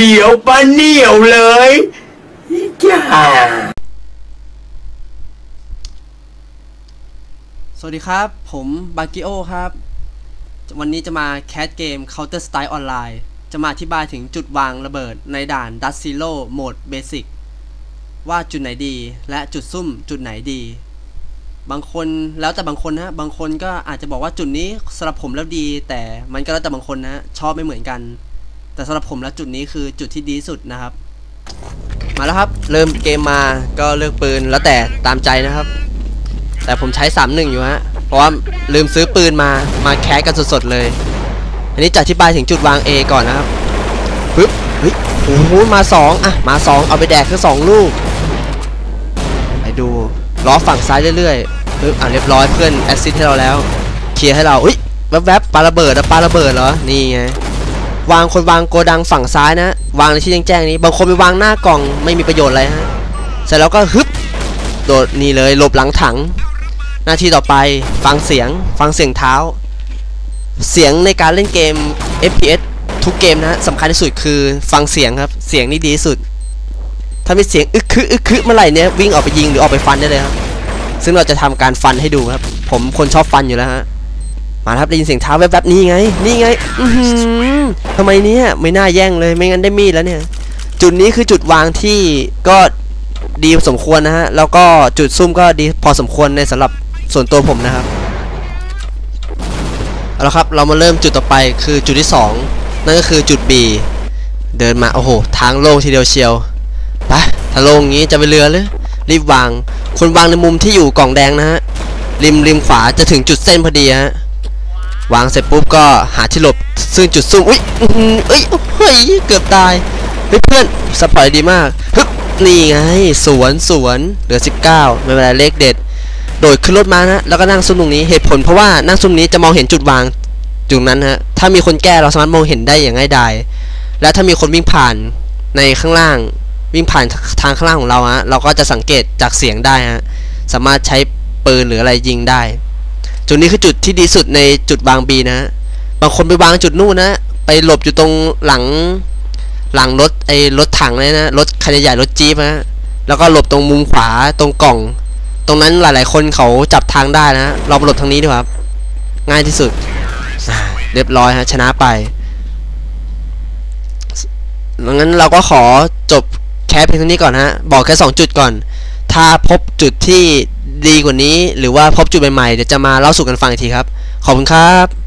เดี๋ยวป้าเหนียวเลยจ้าสวัสดีครับ ผมบากิโอครับ วันนี้จะมาแคสเกม Counter Strike Online จะมาอธิบายถึงจุดวางระเบิดในด่าน Dust Zero Mode Basic ว่าจุดไหนดีและจุดซุ่มจุดไหนดี บางคนแล้วแต่บางคนนะบางคนก็อาจจะบอกว่าจุดนี้สำหรับผมแล้วดี แต่มันก็แล้วแต่บางคนนะชอบไม่เหมือนกัน แต่สำหรับผมแล้วจุดนี้คือจุดที่ดีสุดนะครับ มาแล้วครับ เริ่มเกมมาก็เลือกปืนแล้วแต่ตามใจนะครับ แต่ผมใช้3-1อยู่ฮะเพราะว่าลืมซื้อปืนมามาแคสกันสดๆเลย อันนี้จะอธิบายถึงจุดวาง A ก่อนนะครับปึ๊บเฮ้ยโอ้โหมา2อะมา2เอาไปแดกแค่2ลูกไปดูล้อฝั่งซ้ายเรื่อยๆปึ๊บอะเรียบร้อยเพื่อนแอสซิสให้เราแล้วเคลียร์ให้เราอุ้ยแวบๆปาระเบิดอะปาระเบิดเหรอนี่ไง วางคนวางโกดังฝั่งซ้ายนะ วางในที่แจ้งๆนี้ บางคนไปวางหน้ากล่องไม่มีประโยชน์อะไรฮะเสร็จแล้วก็ฮึบโดดนี่เลยหลบหลังถัง หน้าที่ต่อไปฟังเสียง ฟังเสียงเท้า เสียงในการเล่นเกม FPS ทุกเกมนะสำคัญที่สุดคือฟังเสียงครับ เสียงนี่ดีที่สุด ถ้ามีเสียงอึกคึอึกคึเมื่อไหร่เนี่ยวิ่งออกไปยิงหรือออกไปฟันได้เลยครับซึ่งเราจะทำการฟันให้ดูครับ ผมคนชอบฟันอยู่แล้วฮะ มาครับได้ยินเสียงเท้าแวบๆนี่ไง นี่ไง อือหือทำไมเนี่ยไม่น่าแย่งเลยไม่งั้นได้มีดแล้วเนี่ย จุดนี้คือจุดวางที่ก็ดีพอสมควรนะฮะ แล้วก็จุดซุ่มก็ดีพอสมควรในสำหรับส่วนตัวผมนะครับเอาละครับเรามาเริ่มจุดต่อไปคือจุดที่ 2 นั่นก็คือจุด B เดินมาโอ้โหทางโล่งทีเดียวเชียวไปถ้าโล่งงี้จะไปเรือเลยรีบวางคนวางในมุมที่อยู่กล่องแดงนะฮะริมริมขวาจะถึงจุดเส้นพอดีฮะ วางเสร็จปุ๊บก็หาที่หลบซึ่งจุดซุ่มอุ้ยอื้อหือเอ้ยเฮ้ยเกือบตายเฮ้ยเพื่อนสปอยดีมากฮึบนี่ไงสวนสวนเหลือ 19 ไม่เป็นไรเลขเด็ด โดดขึ้นรถมานะแล้วก็นั่งซุ่มตรงนี้เหตุผลเพราะว่านั่งซุ่มนี้จะมองเห็นจุดวางจุดนั้นฮะถ้ามีคนแก้เราสามารถมองเห็นได้อย่างง่ายดายและถ้ามีคนวิ่งผ่านในข้างล่างวิ่งผ่านทางข้างล่างของเราฮะเราก็จะสังเกตจากเสียงได้ฮะสามารถใช้ปืนหรืออะไรยิงได้ จุดนี้คือจุดที่ดีสุดในจุดวางบีนะฮะบางคนไปวางจุดนู่นนะ ไปหลบอยู่ตรงหลัง หลังรถไอ้รถถังเลยนะ รถคันใหญ่รถจี๊ปนะ แล้วก็หลบตรงมุมขวาตรงกล่อง ตรงนั้นหลาย ๆ คนเขาจับทางได้นะ เราไปหลบทางนี้ดีกว่าครับง่ายที่สุด เรียบร้อยฮะชนะไปดังนั้นเราก็ขอจบแค่เพียงเท่านี้ก่อนฮะ บอกแค่2จุดก่อน ถ้าพบจุดที่ ดีกว่านี้ หรือว่าพบจุดใหม่ๆเดี๋ยวจะมาเล่าสู่กันฟังอีกทีครับ ขอบคุณครับ